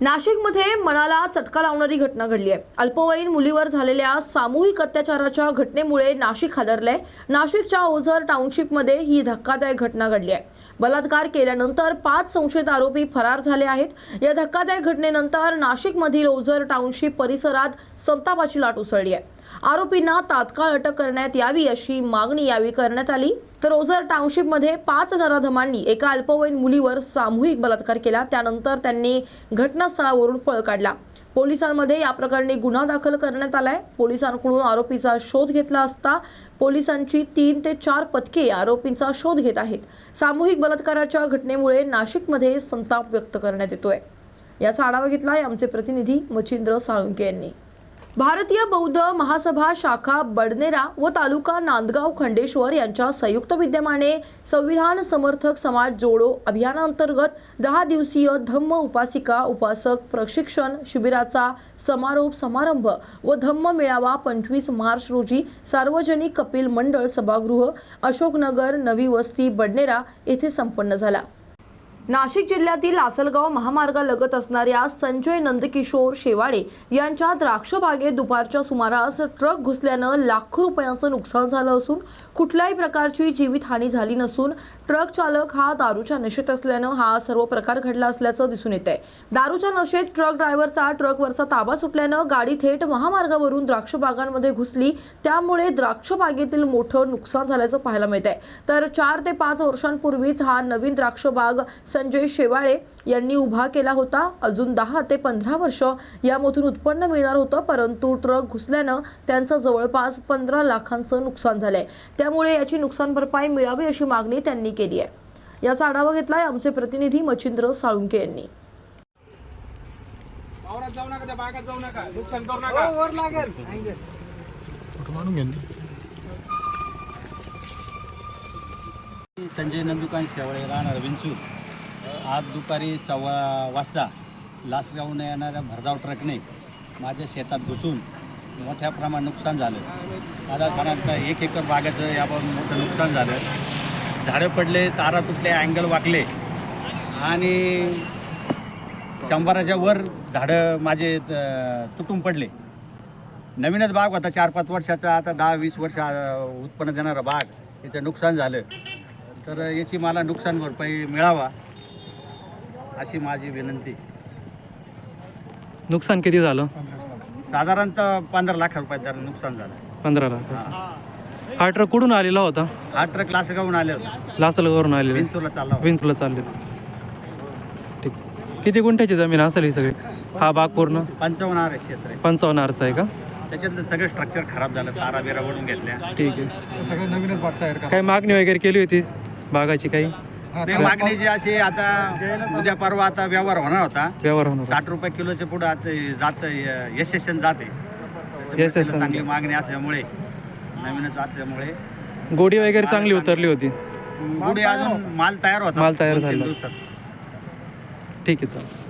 नाशिकमध्ये मनाला चटका लावणारी घटना घडली आहे. अल्पवयीन मुलीवर झालेल्या सामूहिक अत्याचाराच्या घटनेमुळे नाशिक हादरलंय. नाशिकच्या ओझर टाउनशिपमध्ये ही धक्कादायक घटना घडली आहे. बलात्कार केल्यानंतर पाच संशयित आरोपी फरार झाले आहेत. या धक्कादायक घटनेनंतर नाशिकमधील ओझर टाउनशिप परिसरात संतापाची लाट उसळली आहे. आरोपींना तात्काळ अटक करण्यात यावी अशी मागणी यावेळी करण्यात आली. तर ओझर टाउनशिपमध्ये पाच नराधमांनी एका अल्पवयीन मुलीवर सामूहिक बलात्कार केला. त्यानंतर त्यांनी घटनास्थळावरून पळ काढला. पोलिसांमध्ये या प्रकरणी गुन्हा दाखल करण्यात आलाय. पोलिसांकडून आरोपीचा शोध घेतला असता पोलिसांची तीन ते चार पथके आरोपींचा शोध घेत आहेत. सामूहिक बलात्काराच्या घटनेमुळे नाशिकमध्ये संताप व्यक्त करण्यात येतोय. याचा आढावा घेतलाय आमचे प्रतिनिधी मच्छिंद्र साळुंके यांनी. भारतीय बौद्ध महासभा शाखा बडनेरा व तालुका नांदगाव खंडेश्वर यांच्या संयुक्त विद्यमाने संविधान समर्थक समाज जोडो अभियानांतर्गत दहा दिवसीय धम्म उपासिका उपासक प्रशिक्षण शिबिराचा समारोप समारंभ व धम्म मेळावा पंचवीस मार्च रोजी सार्वजनिक कपिल मंडळ सभागृह अशोकनगर नवी वस्ती बडनेरा येथे संपन्न झाला. नाशिक जिल्ह्यातील लासलगाव महामार्गालगत असणाऱ्या संजय नंदकिशोर शेवाळे यांच्या द्राक्ष बागेत दुपारच्या सुमारास ट्रक घुसल्यानं लाखो रुपयांचं नुकसान झालं असून कुठल्याही प्रकारची जीवितहानी झाली नसून ट्रक चालक हा दारूच्या नशेत असल्यानं हा सर्व प्रकार घडला असल्याचं दिसून येत आहे दारूच्या नशेत ट्रक ड्रायव्हरचा ट्रकवरचा ताबा सुटल्यानं गाडी थेट महामार्गावरून द्राक्ष बागांमध्ये घुसली. त्यामुळे द्राक्ष बागेतील मोठं नुकसान झाल्याचं पाहायला मिळत आहे तर चार ते पाच वर्षांपूर्वीच हा नवीन द्राक्ष बाग संजय शेवाळे यांनी उभा केला होता. अजून दहा ते पंधरा वर्ष यामधून उत्पन्न मिळणार होतं परंतु ट्रक घुसल्यानं त्यांचं जवळपास पंधरा लाखांचं नुकसान झालंय. त्यामुळे याची नुकसान भरपाई मिळावी अशी मागणी त्यांनी केली आहे. याचा आढावा घेतलाय आमचे प्रतिनिधी मच्छिंद्र साळुंके यांनी. वावरात जाऊ नका त्या बागात जाऊ नका. नुकसान करू नका. वर लागेल. संजय नंदुकान शेवळे राहणार विंचूर. आज दुपारी सव्वा वाजता लासगावने येणाऱ्या भरधाव ट्रकने माझ्या शेतात घुसून मोठ्या प्रमाणात नुकसान झालं. आता साधारणतः एक एकर बागेचं याबाबत मोठं नुकसान झालं. झाडं पडले तारा तुटले अँगल वाकले. आणि शंभराच्या वर झाडं माझे तुटून पडले. नवीनच बाग होता चार पाच वर्षाचा आता दहा वीस वर्ष उत्पन्न देणारा बाग. याचं नुकसान झालं. तर याची मला नुकसान भरपाई मिळावा अशी माझी विनंती. नुकसान किती झालं? साधारणतः पंधरा लाख रुपयाचं नुकसान झालं. पंधरा लाख. हा ट्रक कुठून आलेला होता? हा ट्रक लासगावून आले होते. लासलगावरून आलेला. विंचूरला चालला होता. विंचला चालले. ठीक. किती गुंठ्याची जमीन असेल ही सगळी? हा बाग पूर्ण? पंचावन्न आर क्षेत्र. आहे पंचावन्न आरचा आहे का? त्याच्यातलं सगळं स्ट्रक्चर खराब झालं. तारा बिरा ओढून घेतल्या. ठीक आहे. सगळं नवीनच का? काही मागणी वगैरे केली होती बागाची काही? नाही, मागणीची अशी आता उद्या परवा आता व्यवहार होणार होता. व्यवहार होणार साठ रुपये किलोचे पुढे आता जात एस एस एन जाते त्याच्यामुळे SSN. त्याला चांगली मागणी असल्यामुळे नवीनच असल्यामुळे गोडी वगैरे चांगली उतरली होती. पुढे अजून माल तयार होता. माल तयार दोन-तीन झाला. दिवसात. ठीक आहे चालेल.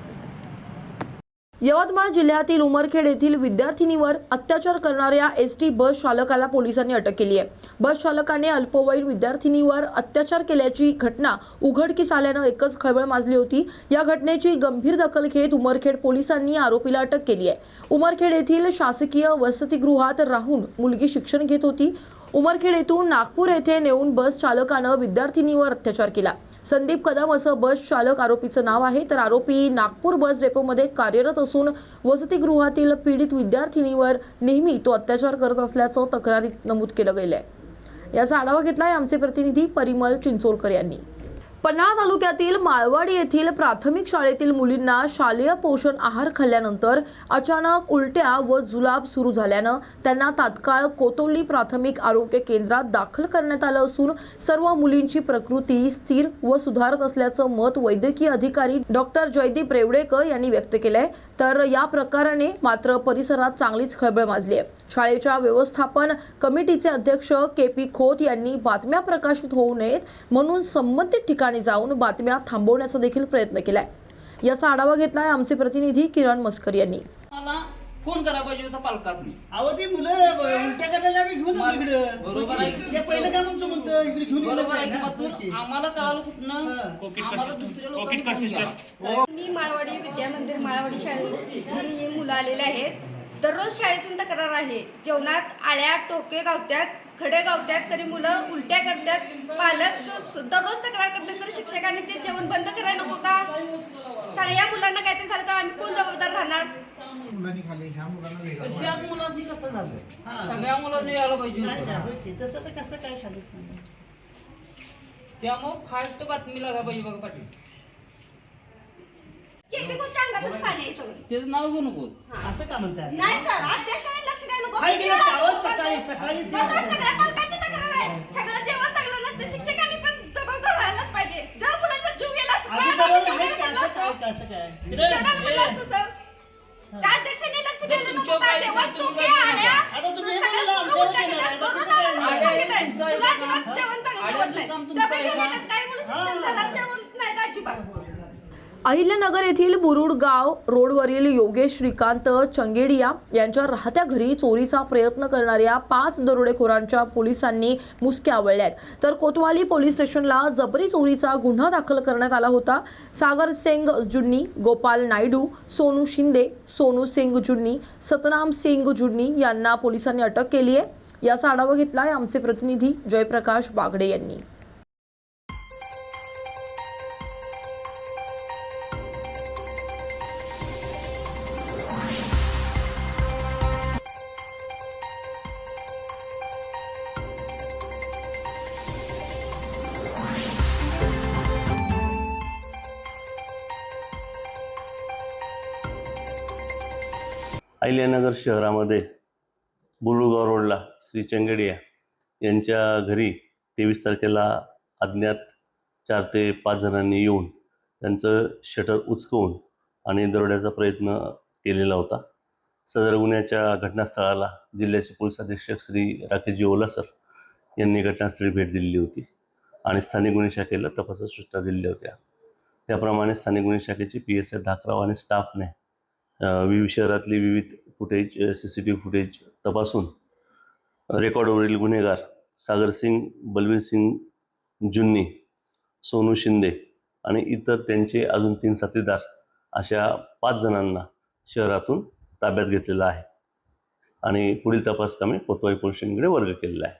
यवतमाळ जिल्ह्यातील उमरखेड येथील विद्यार्थिनीवर अत्याचार करणाऱ्या एस टी बस चालकाला पोलिसांनी अटक केली आहे. बस चालकाने अल्पवयीन विद्यार्थिनीवर अत्याचार केल्याची घटना उघडकीस आल्यानं एकच खळबळ माजली होती. या घटनेची गंभीर दखल घेत उमरखेड पोलिसांनी आरोपीला अटक केली आहे. उमरखेड येथील शासकीय वसतिगृहात राहून मुलगी शिक्षण घेत होती. उमरखेड येथून नागपूर येथे नेऊन बस चालकानं विद्यार्थिनीवर अत्याचार केला. संदीप कदम असं बस चालक आरोपीचं नाव आहे. तर आरोपी नागपूर बस डेपोमध्ये कार्यरत असून वसतिगृहातील पीडित विद्यार्थिनीवर नेहमी तो अत्याचार करत असल्याचं तक्रारीत नमूद केलं गेलं आहे याचा आढावा घेतलाय आमचे प्रतिनिधी परिमल चिंचोलकर यांनी. पन्हाळा तालुक्यातील माळवाडी येथील प्राथमिक शाळेतील मुलींना शालेय पोषण आहार खाल्ल्यानंतर अचानक उलट्या व जुलाब सुरू झाल्यानं त्यांना तात्काळ कोतोली प्राथमिक आरोग्य केंद्रात दाखल करण्यात आलं असून सर्व मुलींची प्रकृती स्थिर व सुधारत असल्याचं मत वैद्यकीय अधिकारी डॉक्टर जयदीप रेवडेकर यांनी व्यक्त केलंय. तर या प्रकाराने मात्र परिसरात चांगलीच खळबळ माजली आहे. शाळेच्या व्यवस्थापन कमिटीचे अध्यक्ष के पी खोत यांनी बातम्या प्रकाशित होऊ नयेत म्हणून संबंधित ठिकाणी जाऊन बातम्या थांबवण्याचा देखील प्रयत्न केलाय. याचा आढावा घेतलाय आमचे प्रतिनिधी किरण मस्कर यांनी. फोन करा पाहिजे होता पालकासनी. अहो ती मुलं उलट्या करायला आम्ही घेऊन मग- येतो इकडं. बरोबर आहे. हे पहिलं काम आमचं बोलतं इकडे घेऊन बरोबर आहे की तू- आम्हाला कळालं कुठनं? आम्हाला दुसऱ्या लोकांनी फोन केला. मी माळवाडी विद्या मंदिर माळवाडी शाळेतून हे मुलं आलेले आहेत. दररोज शाळेतून तक्रार आहे. जेवणात आळ्या टोके गावत्यात खडे गावत्यात तरी मुलं उलट्या करतात. पालक दररोज तक्रार करतात तर शिक्षकांनी ते जेवण बंद करायला नको का? सांगा या मुलांना काहीतरी झालं तर आम्ही कोण जबाबदार राहणार? कशाच मुलांनी कसं झालं सगळ्या मुलांनी यायला पाहिजे होतं. नाही, होय. तसं तर कसं काय शाळेत त्यामुळं फास्ट बातमी लागा पाहिजे बघा पाटील. पाणी आहे सगळं त्याचं नाव घेऊ नको असं का म्हणताय नाही सर अध्यक्षाने लक्ष द्यायला नको हाय गेलं गावात सकाळी सकाळी दररोज सगळ्या पालकांची तक्रार आहे सगळं जेवण चांगलं नसतं शिक्षकांनी पण जबाबदार राहायलाच पाहिजे जर मुलांचा जीव गेला असता, आधी तर जवळ आम्ही आहे का? तेवढं असं काय म्हणलं कसं काय. इकडे, तेवढं म्हणलं ए. असतं, सर. त्या अध्यक्षांनी लक्ष द्यायला नको का जेवण टोके आल्या आता तुम्ही हे सगळं मुलं आमच्यावर उलट्या येणार आहे. करतात. बाकीचं दररोज काय आम्हाला नाही. सांगितलंय. तुमचं मुलं काम- अजिबात जेवण चांगलं आड्या जेवत नाही. दिवसात तुमचं डबे घेऊन काम- येतात. काही मुलं शिक्षण घरात जेवण नाहीत अजिबात अहिल्यानगर येथील बुरुडगाव रोडवरील योगेश श्रीकांत चंगेडिया यांच्या राहत्या घरी चोरीचा प्रयत्न करणाऱ्या पाच दरोडेखोरांच्या पोलिसांनी मुसक्या आवळल्यात तर कोतवाली पोलीस स्टेशनला जबरी चोरीचा गुन्हा दाखल करण्यात आला होता. सागर सिंग जुन्नी गोपाल नायडू सोनू शिंदे सोनू सिंग जुन्नी सतनाम सिंग जुन्नी यांना पोलिसांनी अटक केली आहे. याचा आढावा घेतलाय आमचे प्रतिनिधी जयप्रकाश बागडे यांनी. अहिल्यानगर शहरामध्ये बुलुगाव रोडला श्री चंगडिया यांच्या घरी तेवीस तारखेला अज्ञात चार ते पाच जणांनी येऊन त्यांचं शटर उचकवून आणि दरोड्याचा प्रयत्न केलेला होता. सदर गुन्ह्याच्या घटनास्थळाला जिल्ह्याचे पोलीस अधीक्षक श्री राकेशजी ओलासर यांनी घटनास्थळी भेट दिलेली होती आणि स्थानिक गुन्हे शाखेला तपासात सूचना दिलेल्या होत्या. त्याप्रमाणे स्थानिक गुन्हे शाखेचे पी एस आय धाकराव आणि स्टाफने विविध शहरातली विविध footage C C T V footage तपासून रेकॉर्डवरील गुन्हेगार सागर सिंग बलवीर सिंग जुन्नी सोनू शिंदे आणि इतर त्यांचे अजून तीन साथीदार अशा पाच जणांना शहरातून ताब्यात घेतलेलं आहे. आणि पुढील तपास कामे कोतवाई पोलिसांकडे वर्ग केलेला आहे.